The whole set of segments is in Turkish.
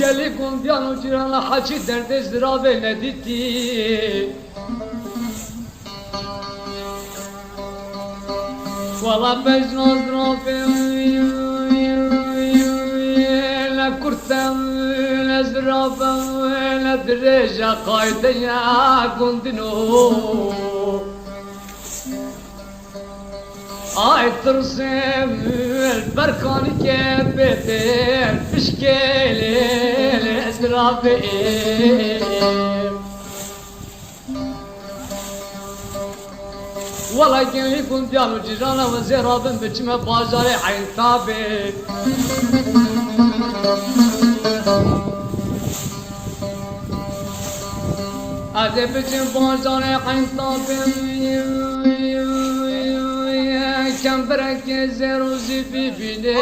گلی گندیان و جیران حاجی درد زرابه ندیتی والا بجنو زرابه نکرتم نزرابه ندرجه قایده یا گندنو أعطر سامل بركان كبتر بشكال الأسرافين Valla genlikun diyalı cirana ve zerabın biçime bazarı hayn tabi Hadi biçim bazarı hayn tabi کم برک زروزی بی بینه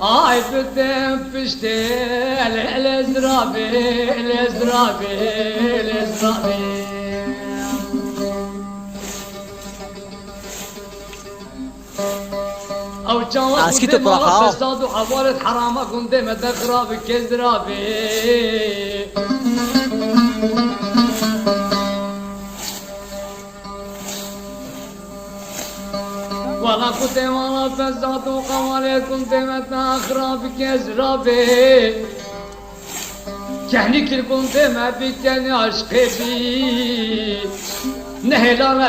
آی بدم پشته لزرابه لزرابه لزرابه او جواب اسكت الطلاقه استاذ وحوارت حرامك وندمت اغرابك كزرابي وَلَقُتِمَ رَفَزَّتُ وَقَوَلَيْكُمْ تِمَتْنَا أَخْرَى بِكَزْرَبِهِ Kendi kilkun deme biteni aşk evi Ne helal